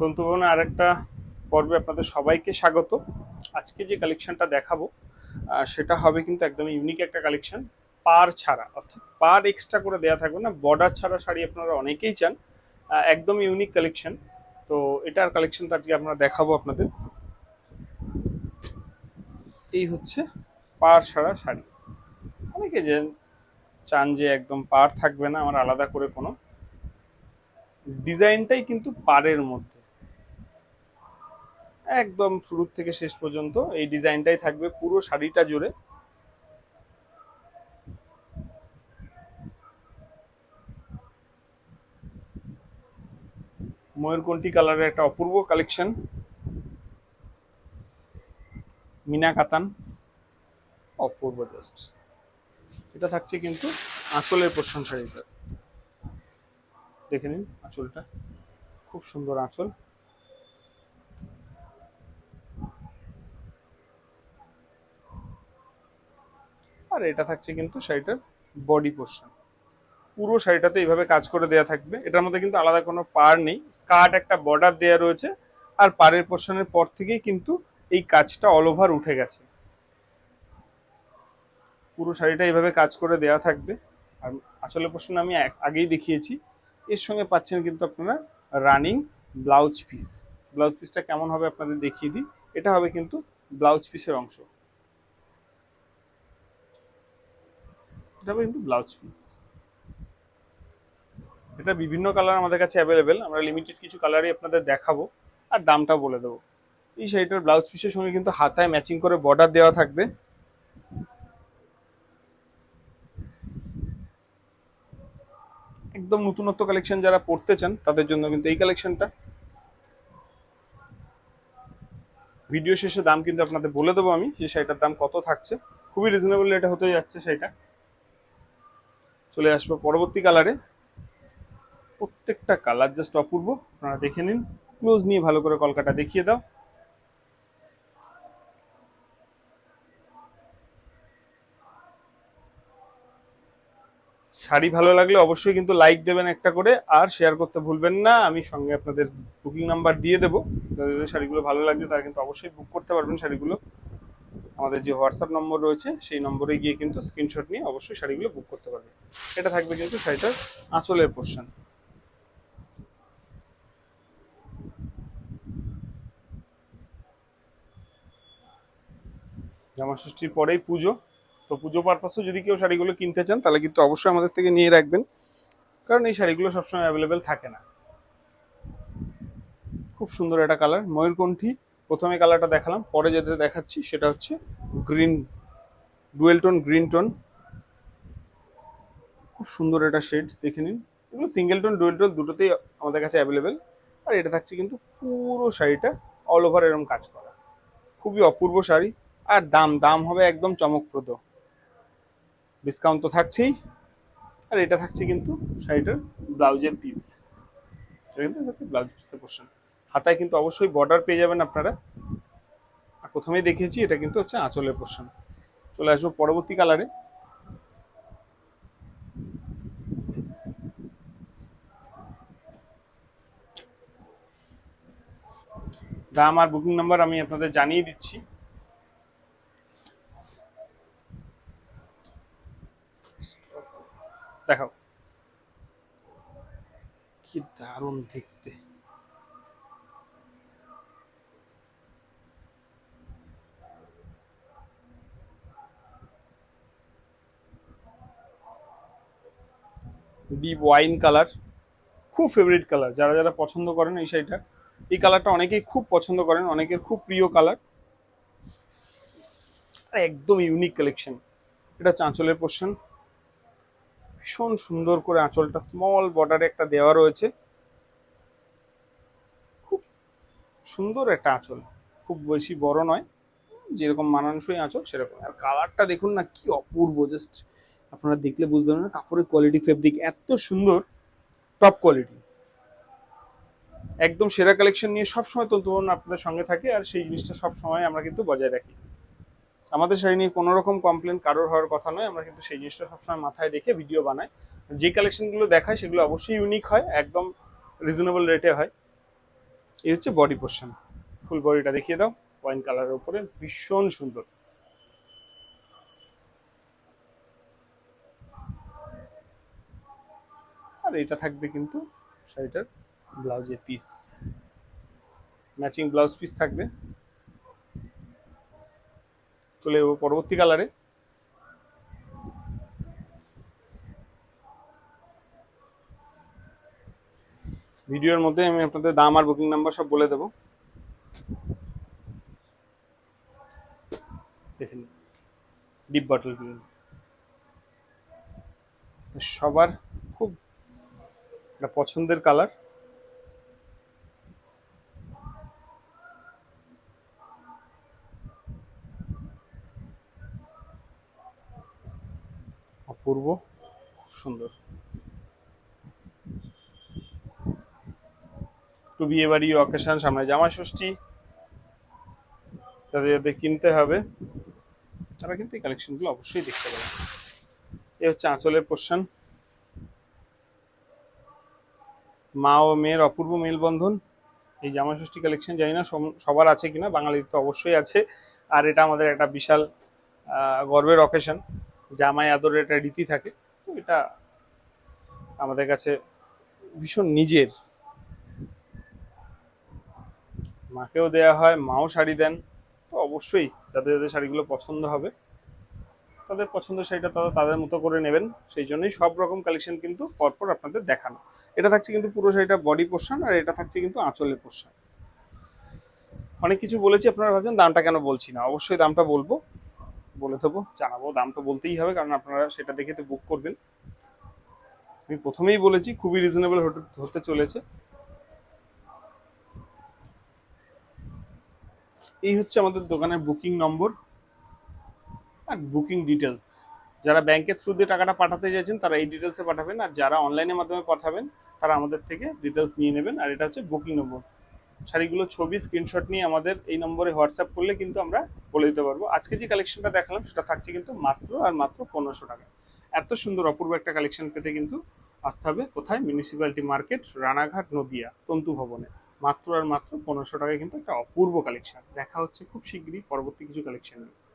তন্তুভবনে আরেকটা পর্বে আপনাদের সবাইকে স্বাগত। আজকে যে কালেকশনটা দেখাবো সেটা হবে কিন্তু একদম ইউনিক একটা কালেকশন পার ছাড়া। অর্থাৎ পার এক্সট্রা করে দেওয়া থাকবে না বর্ডার ছাড়া শাড়ি আপনারা অনেকেই চান একদম ইউনিক কালেকশন তো এটার কালেকশনটা আজকে আমরা দেখাবো আপনাদের। এই হচ্ছে পার ছাড়া শাড়ি। অনেকে যে চান যে একদম পার থাকবে না, আমার আলাদা করে কোনো। ডিজাইনটাই কিন্তু পারের মধ্যে। একদম শুরু থেকে শেষ পর্যন্ত এই ডিজাইনটাই থাকবে পুরো শাড়িটা জুড়ে। ময়ূরকণ্ঠী কালারের একটা অপূর্ব কালেকশন। মিনা কাতান। অপূর্ব জাস্ট। এটা থাকছে কিন্তু আঁচলের পোষণ শাড়িটা। দেখে নিন আঁচলটা। খুব সুন্দর আঁচল। আর এটা থাকছে কিন্তু শাড়িটার বডি পোর্শন পুরো শাড়িটাতে এইভাবে কাজ করে দেয়া থাকবে। এটার মধ্যে কিন্তু আলাদা কোনো পার নেই। স্কার্ট একটা বর্ডার দেয়া রয়েছে। আর পাড়ের পোর্শনের পর থেকেই কিন্তু এই কাজটা অল ওভার উঠে গেছে। পুরো শাড়িটা এইভাবে কাজ করে দেওয়া থাকবে। আর আসলে পোর্শন আমি আগেই দেখিয়েছি। এর সঙ্গে পাচ্ছেন কিন্তু আপনারা রানিং ব্লাউজ পিস ব্লাউজ পিসটা কেমন হবে আপনাদের দেখিয়ে দিই। এটা হবে কিন্তু ব্লাউজ পিসের অংশ। এটা কিন্তু ব্লাউজ পিস এটা বিভিন্ন কালার আমাদের কাছে অ্যাভেলেবেল আমরা লিমিটেড কিছু কালারই আপনাদের দেখাবো আর দামটা বলে দেবো। এই শাড়িটার ব্লাউজ পিসের সঙ্গে কিন্তু হাতায় ম্যাচিং করে বর্ডার দেওয়া থাকবে। একদম নতুনত্ব কালেকশন যারা পড়তে চান, তাদের জন্য কিন্তু এই কালেকশনটা ভিডিও শেষে দাম কিন্তু আপনাদের বলে দেবো আমি যে শাড়িটার দাম কত থাকছে। খুবই রিজনেবল রেটে হতে যাচ্ছে শাড়িটা। চলে আসব পরবর্তী কালারে। প্রত্যেকটা কালার জাস্ট অপূর্ব। আপনারা দেখে নিন। ক্লোজ নিয়ে ভালো করে কলকাটা দেখিয়ে দাও। শাড়ি ভালো লাগলে অবশ্যই কিন্তু লাইক দেবেন একটা করে। আর শেয়ার করতে ভুলবেন না। আমি সঙ্গে আপনাদের বুকিং নাম্বার দিয়ে দেবো। যাদের শাড়িগুলো ভালো লাগছে, তারা কিন্তু অবশ্যই বুক করতে পারবেন শাড়িগুলো। আমাদের যে হোয়াটসঅ্যাপ নম্বর রয়েছে, সেই নম্বরে গিয়ে কিন্তু স্ক্রিনশট নিয়ে অবশ্যই শাড়িগুলো বুক করতে পারবে। এটা থাকবে কিন্তু শাড়িটার আঁচলের পোর্শন জামা ষষ্ঠীর পরেই পুজো। তো পুজো পারপাসে যদি কেউ শাড়িগুলো কিনতে চান, তাহলে কিন্তু অবশ্যই আমাদের থেকে নিয়ে রাখবেন। কারণ এই শাড়িগুলো সবসময় অ্যাভেলেবেল থাকে না। খুব সুন্দর একটা কালার ময়ূরকণ্ঠী। প্রথমে কালারটা দেখালাম, পরে যেটা দেখাচ্ছি সেটা হচ্ছে green dual tone green tone খুব সুন্দর একটা শেড দেখে নিন। এগুলো সিঙ্গেল টোন ডুয়েল টোন দুটোতেই আমাদের কাছে অ্যাভেলেবেল আর এটা থাকছে কিন্তু পুরো শাড়িটা অল ওভার এরকম কাজ করা। খুবই অপূর্ব শাড়ি। আর দাম দাম হবে একদম চমকপ্রদ। ডিসকাউন্ট তো থাকছেই। আর এটা থাকছে কিন্তু শাড়িটার ব্লাউজের পিস এটা কিন্তু ব্লাউজ পিসের পোর্শন হাতায় কিন্তু অবশ্যই বর্ডার পেয়ে যাবেন আপনারা। আর প্রথমেই দেখিয়েছি, এটা কিন্তু হচ্ছে আঁচলের পোর্শন চলে আসব পরবর্তী কালারে দাম আর বুকিং নাম্বার আমি আপনাদের জানিয়ে দিচ্ছি। দেখাও। কি দারুণ দেখতে। ডিপ ওয়াইন কালার খুব ফেভারিট কালার যারা যারা পছন্দ করেন এই শাড়িটা। এই কালারটা অনেকেই খুব পছন্দ করেন, অনেকের খুব প্রিয় কালার একদম ইউনিক কালেকশন এটা চাঁচলের পোর্শন ভীষণ সুন্দর করে আঁচলটা স্মল বর্ডারে একটা দেওয়া রয়েছে। খুব সুন্দর একটা আঁচল। খুব বেশি বড় নয়, যেরকম মানানসই আঁচল, সেরকম। আর কালারটা দেখুন না, কি অপূর্ব জাস্ট আপনারা দেখলে বুঝতে পারবেন কাপড়ের কোয়ালিটি ফেব্রিক এত সুন্দর টপ কোয়ালিটি একদম সেরা কালেকশন নিয়ে সবসময় তন্তুবন আপনাদের সঙ্গে থাকে আর সেই জিনিসটা সব সময় আমরা কিন্তু বজায় রাখি। আমাদের শাড়ি নিয়ে কোনো রকম কমপ্লেন কারোর হওয়ার কথা নয়, আমরা কিন্তু সেই জিনিসটা সবসময় মাথায় রেখে ভিডিও বানাই। যে কালেকশনগুলো দেখায় সেগুলো অবশ্যই ইউনিক হয়, একদম রিজনেবল রেটে হয়। এই হচ্ছে বডি পোর্শন ফুল বডিটা দেখিয়ে দাও ওয়াইন কালারের উপরে ভীষণ সুন্দর। আর এটা থাকবে কিন্তু শাড়িটার ব্লাউজের পিস ম্যাচিং ব্লাউজ পিস থাকবে। চলে যাব পরবর্তী কালারে ভিডিওর মধ্যে আমি আপনাদের দাম আর বুকিং নাম্বার সব বলে দেবো। ডিপ বটল সবার একটা পছন্দের কালার। অপূর্ব সুন্দর। একটু বিয়ে বাড়ি অকেশন সামনে জামা ষষ্ঠী যাদের যাদের কিনতে হবে, তারা কিন্তু এই কালেকশনগুলো অবশ্যই দেখতে পাবে। এ হচ্ছে আঁচলের পোর্শন মা ও মেয়ের অপূর্ব মেলবন্ধন। এই জামা ষষ্ঠী কালেকশন জানি না সবার আছে কিনা, বাঙালির তো অবশ্যই আছে। আর এটা আমাদের একটা বিশাল গর্বের অকেশন জামাই আদরের একটা রীতি থাকে। তো এটা আমাদের কাছে ভীষণ নিজের। মাকেও দেয়া হয়, মাও শাড়ি দেন, তো অবশ্যই যাদের যাদের শাড়িগুলো পছন্দ হবে। তাদের পছন্দের শাড়িটা তারা তাদের মতো করে নেবেন, সেই জন্যই সব রকম কালেকশন কিন্তু পরপর আপনাদের দেখানো। এটা থাকছে কিন্তু পুরো শাড়িটা বডি পোর্শন আর এটা থাকছে কিন্তু আঁচলের পোর্শন অনেক কিছু বলেছি, আপনারা ভাবছেন দামটা কেন বলছি না? অবশ্যই দামটা বলব। বলে দেবো, জানাব, দাম তো বলতেই হবে, কারণ আপনারা সেটা দেখে তো বুক করবেন। আমি প্রথমেই বলেছি, খুবই রিজনেবল হতে চলেছে। এই হচ্ছে আমাদের দোকানের বুকিং নম্বর আর বুকিং ডিটেলস যারা ব্যাংকের থ্রু দিয়ে টাকাটা পাঠাতে চাইছেন, তারা এই ডিটেলসে পাঠাবেন। আর যারা অনলাইনের মাধ্যমে পাঠাবেন, তারা আমাদের থেকে ডিটেলস নিয়ে নেবেন। আর এটা হচ্ছে বুকিং নম্বর শাড়িগুলো ছবি স্ক্রিনশট নিয়ে আমাদের এই নম্বরে হোয়াটসঅ্যাপ করলে কিন্তু আমরা বলে দিতে পারব। আজকে যে কালেকশনটা দেখালাম, সেটা থাকছে কিন্তু মাত্র আর মাত্র পনেরোশো টাকা। এত সুন্দর, অপূর্ব একটা কালেকশন পেতে কিন্তু আসতে হবে কোথায়? মিউনিসিপ্যালিটি মার্কেট রানাঘাট, নদিয়া, তন্তু ভবনে। মাত্র আর মাত্র পনেরোশো টাকায় কিন্তু একটা অপূর্ব কালেকশন দেখা হচ্ছে খুব শীঘ্রই, পরবর্তী কিছু কালেকশন নিয়ে।